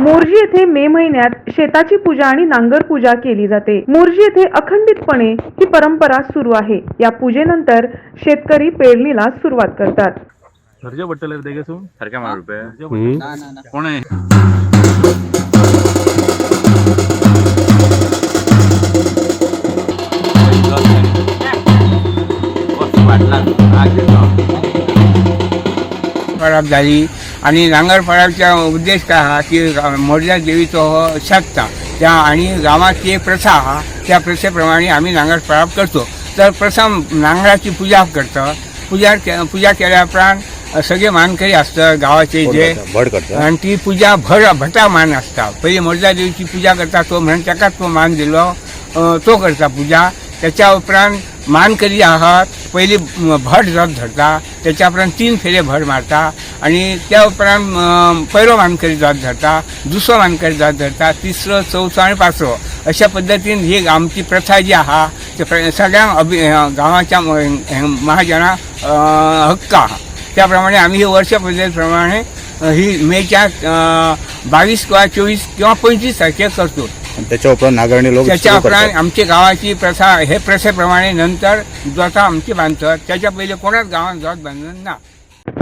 मोर्जी येथे मे महिन्यात शेताची पूजा आणि नांगर पूजा केली जाते. मोर्जी येथे अखंडितपणे ही परंपरा सुरू आहे. या पूजेनंतर शेतकरी पेरणीला सुरुवात करतात. रुपये. कोण आहे? झाली. आणि नांगर फळाचा उद्देश काय हा की मोरजा देवीचो हो शकता. त्या आणि गावाची एक प्रथा हा त्या प्रथेप्रमाणे आम्ही नांगर फळाप करतो. तर प्रथम नांगराची पूजा करतो. पूजा के- पूजा केल्या उपरांत सगळे मानकरी असतात गावाचे जे आणि ती पूजा भर भटा मान असता. पहिले मोरजा देवीची पूजा करता तो म्हणून ताका तो मान दिलो. तो करता पूजा. त्याच्या उपरांत मानकरी आहात पहिले भट जात धरता त्याच्या उपरांत तीन फेरे भट मारता आणि त्या उपरांत अं, पहिलो मानकरी जात धरता दुसरो मानकरी जात धरता तिसरो चौथं आणि पाचवं. अशा पद्दतीन ही आमची प्रथा जी आहा ते प्र- अभि गावाच्या गांवाच्या हक्क आहा. त्याप्रमाणे आम्ही हे वर्ष पद्धतीप्रमाणे ही मेच्या बावीस किंवा चोवीस किंवा पंचवीस तारखेला करतो. आणि त्याच्या उपरांत नागरणी लोक त्याच्या सुरू उपरांत. आमची गावाची प्रथा हे प्रथेप्रमाणे नंतर जोता आमची बांधतात. त्याच्या पहिले कोणाच गावात जोत बांधलं ना.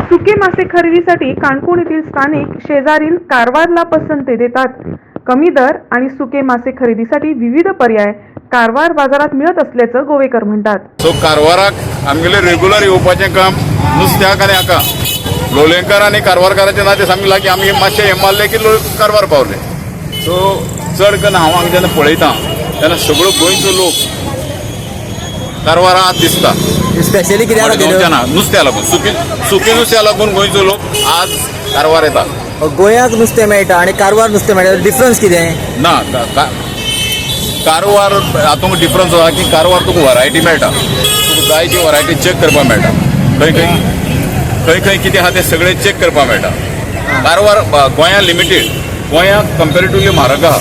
सुके मासे खरेदीसाठी काणकोण येथील स्थानिक शेजारील कारवारला पसंती देतात. कमी दर आणि सुके मासे खरेदीसाठी विविध पर्याय कारवार बाजारात मिळत असल्याचं गोवेकर म्हणतात. सो कारवाराक आमगेले रेग्युलर येवपाचें काम नुस्त्याक आनी हाका. लोलयेंकार आनी कारवारकाराचे नाते सांगला की आमी मातशें हें मारले की लोक कारवार पावले. सो चड करून हांव हांगा जेन्ना पळयतां तेन्ना सगळो गोंयचो लोक कारवारा आज दिसता स्पेशली कित्याक मडगांवच्यान नुस्त्या लागून सुकी सुकी नुस्त्या लागून गोंयचो लोक आज कारवार येता. गोंयाक नुस्तें मेळटा आनी कारवार नुस्तें मेळटा डिफरन्स कितें? ना कारवार हातूंत डिफरन्स आसा की कारवार तुका वरायटी मेळटा. तुका जाय ती वरायटी चॅक करपाक मेळटा. खंय खंय खंय खंय कितें आहा तें सगळें चॅक करपाक मेळटा. कारवार गोंयांत लिमिटेड गोंयांत कंपेरेटिवली म्हारग आहा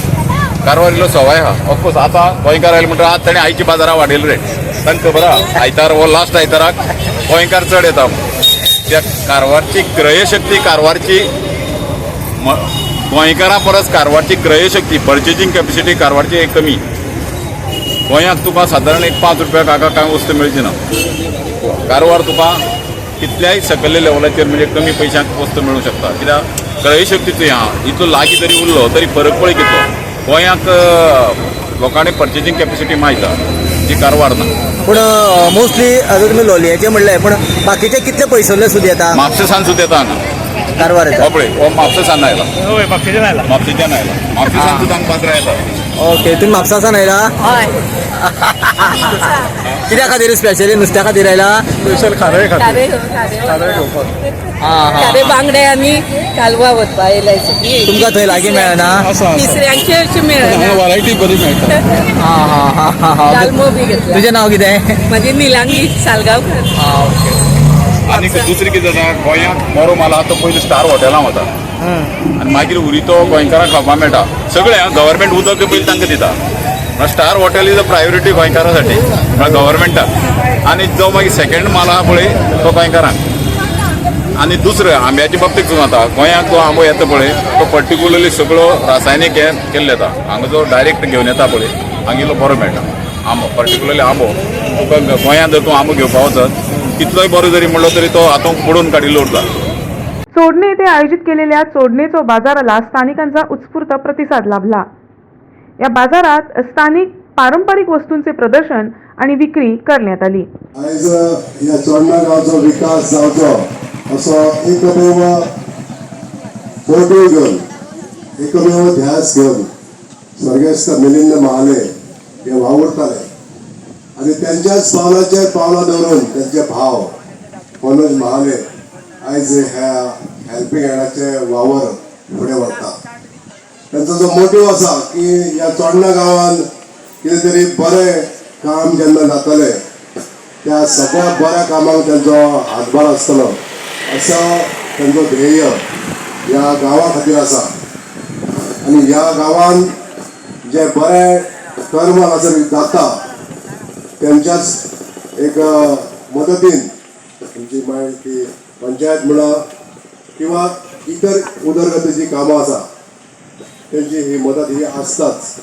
कारवार इल्लो सवाय. आहा ऑफकोर्स आतां गोंयकार आयले म्हणटा आज ताणें आयची बाजारां वाडयले रे. तांकां खबर आहा आयतार हो लास्ट आयताराक गोंयकार चड येता. त्या कारवारची क्रयशक्ती कारवारची गोंयकारां परस कारवारची क्रयशक्ती पर्चेसींग कॅपेसिटी कारवारची एक कमी. गोंयांत तुका सादारण एक पांच रुपया काका कांय वस्त मेळची ना. कारवार तुका कितल्याय सकयल्या लेवलाचेर म्हणजे कमी पयशांक वस्त मेळूंक शकता. कित्याक? क्रयशक्तीचो हें आहा इतलो लागीं जरी उरलो तरी फरक पळय कितलो गोंयांक लोकांनी पर्चेसींग कॅपॅसिटी माहीत आहा. जी कारवार ना. पूण मोस्टली आतां तुमी लोलयेचें म्हणलें पूण बाकीचे कितले पयसल्ले सुद्दां येता म्हापशेसान सुद्दां येता हांगा कारवार येता हो पळय हो म्हापशेसान आयला होय म्हापशेच्यान आयला म्हापशेच्यान आयला म्हापशेसान सुद्दां येता ओके तुमी म्हापसासान आयला कित्या खातीर स्पेशली नुस्त्या खातीर आयला स्पेशल खारय खातीर खारे खारे खारय घेवपाक हां हां खारे बांगडे आनी कालवा वचपा सगळी तुमकां थंय लागीं मेळना आसा आसा तिसऱ्यांचे अशें मेळना वरायटी बरी मेळटा हां हां हां हां तुजें नांव कितें माझी निलांगी सालगांवकर. हां ओके आनी दुसरें कितें जाता गोंयांत मोरो माल आहा तो पयलीं स्टार हॉटेलां वता आनी मागीर उरितो गोंयकारांक खावपाक मेळटा सगळें गव्हर्मेंट उदक पयलीं तांकां दिता. Star hotel is a priority गोंयकारा साठी म्हळ्यार गव्हर्मेंटाक आनी जो मागीर सेकंड माल आहा पळय तो गोंयकारांक आनी दुसरें आंब्याच्या बाबतींत सुद्दां आता गोंयांत जो आंबो येता पळय तो पर्टिक्युलरली सगळो रासायनीक हे केल्लो येता हांगा जो डायरेक्ट घेवन येता पळय हांगेलो बरो मेळटा. आंबो पर्टिक्युलरली आंबो. तुका गोंयांत जर तूं आंबो घेवपा वचत कितलोय बरो जरी म्हणलो तरी तो हातूंत पडून काडिल्लो उरता चोडणे येथे आयोजित केलेल्या चोडणेचो बाजाराला स्थानिकांचा उत्स्फूर्त प्रतिसाद लाभला. या बाजारात स्थानिक पारंपरिक वस्तूंचे प्रदर्शन आणि विक्री करण्यात आली. आयज ह्या चोडणा गांवचो विकास जावचो असो एकमेव फोटो घेवन एकमेव ध्यास घेवन स्वर्गस्थ मिलिंद महाले हे वावुरताले. आनी त्यांच्याच पावलाच्या पावला दवरून त्यांचे भाव मनोज महाले. आयज ह्या हेल्पिंग हँडाचे वावर फुडें व्हरता त्यांचो जो मोटीव आसा की ह्या चोडणा गांवांत कितें तरी बरें काम जेन्ना जातलें त्या सगळ्या बऱ्या कामाक त्यांचो हातभार आसतलो असो त्यांचो ध्येय ह्या गांवा खातीर आसा आनी ह्या गांवान जे बरे कर्म हांगासर जाता त्यांच्याच एक मदतीन तुमची मागीर ती पंचायत म्हणा किंवा इतर उदरगतीची कामां आसा त्यांची ही मदत ही आसताच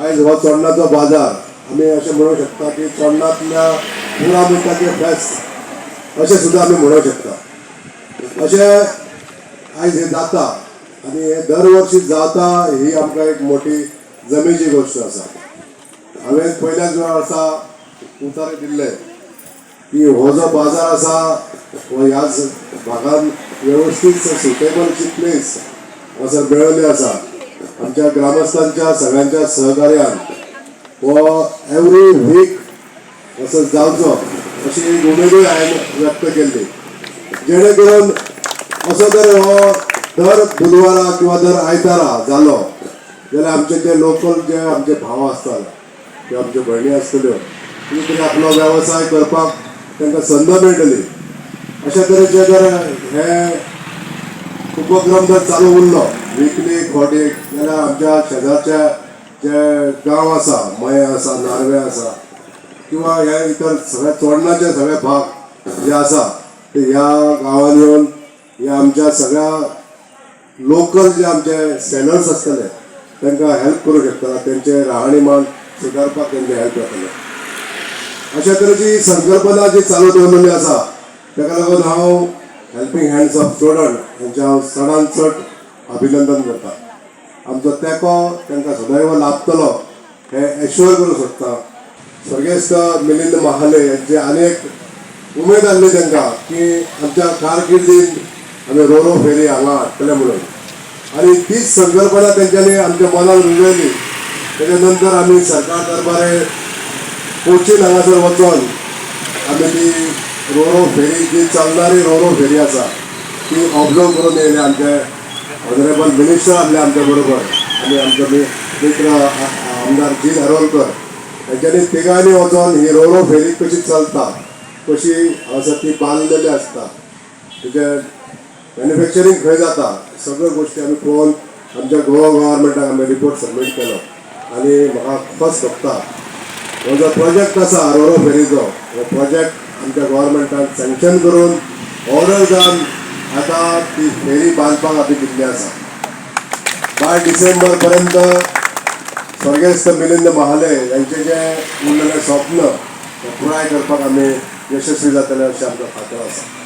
आयज हो चोडणाचो बाजार आमी अशें म्हणूंक शकता की चोडणांतल्या पुरा मिनटाचे फेस्त अशें सुद्दां आमी म्हणूंक शकता. अशें आयज हे जाता आनी हे दर वर्षी जाता ही आमकां एक मोठी जमेची गोश्ट आसा हांवें पयल्याच वर्सा उतारे दिल्ले. की हो जो बाजार आसा हो ह्याच भागांत वेवस्थीत सुटेबल प्लेस असो मेळिल्ली आसा. आमच्या ग्रामस्थांच्या सगळ्यांच्या सहकार्यान हो एवरी वीक असो जावचो अशी एक उमेदूय हांवें व्यक्त केल्ली. जेणे करून असो जर हो दर बुधवारा किंवा दर आयतारा जालो जाल्यार आमचे जे लोकल जे आमचे भाव आसतात किंवा आमच्यो भयणी आसतल्यो कितें तरी आपलो वेवसाय करपाक तांकां संद मेळटली अशा तरेचे जर हे उपक्रम जर चालू उरलो विकली खोटी जाल्यार आमच्या शेजारच्या जे गांव आसा मये आसा नार्वे आसा किंवा हे इतर सगळे चोडणाचे सगळे भाग जे आसा ते ह्या गांवांन येवन ह्या आमच्या सगळ्या लोकल जे आमचे सेलर्स आसतले तांकां हेल्प करूंक शकता तेंचे राहणीमान सुदारपाक तेंचे हेल्प जातले अशा तरेची संकल्पना जी चालू दवरलेली आसा ताका लागून हांव हेल्पींग हँड्स ऑफ स्टुडंट हांच्या हांव चडांत चड अभिनंदन करता आमचो तेंको तांकां सदैव लाभतलो हे एश्युअर करूंक सोदता स्वर्गेस्त मिलिंद महाले आनी अनेक उमेद आसली तांकां की आमच्या कारकिर्दीन आमी रोरो फेरी हांगा हाडटले म्हणून आनी तीच संकल्पना तेंच्यांनी आमच्या मनांत रुजयली त्याच्यानंतर नंतर आमी सरकार दरबारे कोचीन हांगासर वचोन आमी ती रोरो फेरी जी चलणारी रोरो फेरी आसा ती ऑब्जर्व करून येयली आमचे ऑनरेबल मिनिस्टर आसले आमच्या बरोबर आनी आमचे मी- मित्र आमदार जी हरोलकर तेंच्यांनी तिगांनी वचोन ही रोरो फेरी कशी चलता कशी हांगासर ती बांदलेली आसता तेजे मॅन्युफॅक्चरींग खंय जाता सगळ्यो गोश्टी आमी पळोवन आमच्या गोवा गव्हर्मेंटाक आमी रिपोर्ट सबमीट केलो. आनी म्हाका फस्ट भोगता हो जो प्रोजेक्ट आसा रोरो फेरीचो हो प्रोजेक्ट आमच्या गोवोरमेंटान सँक्शन करून ऑर्डर जावन आतां ती फेरी बांदपाक आमी दिल्ली आसा. बाय डिसेंबर पर्यंत स्वर्गेस्त मिलिंद महाले यांचे जे उरलेले स्वप्न पुराय करपाक आमी यशस्वी जातले अशें आमकां खात्री आसा.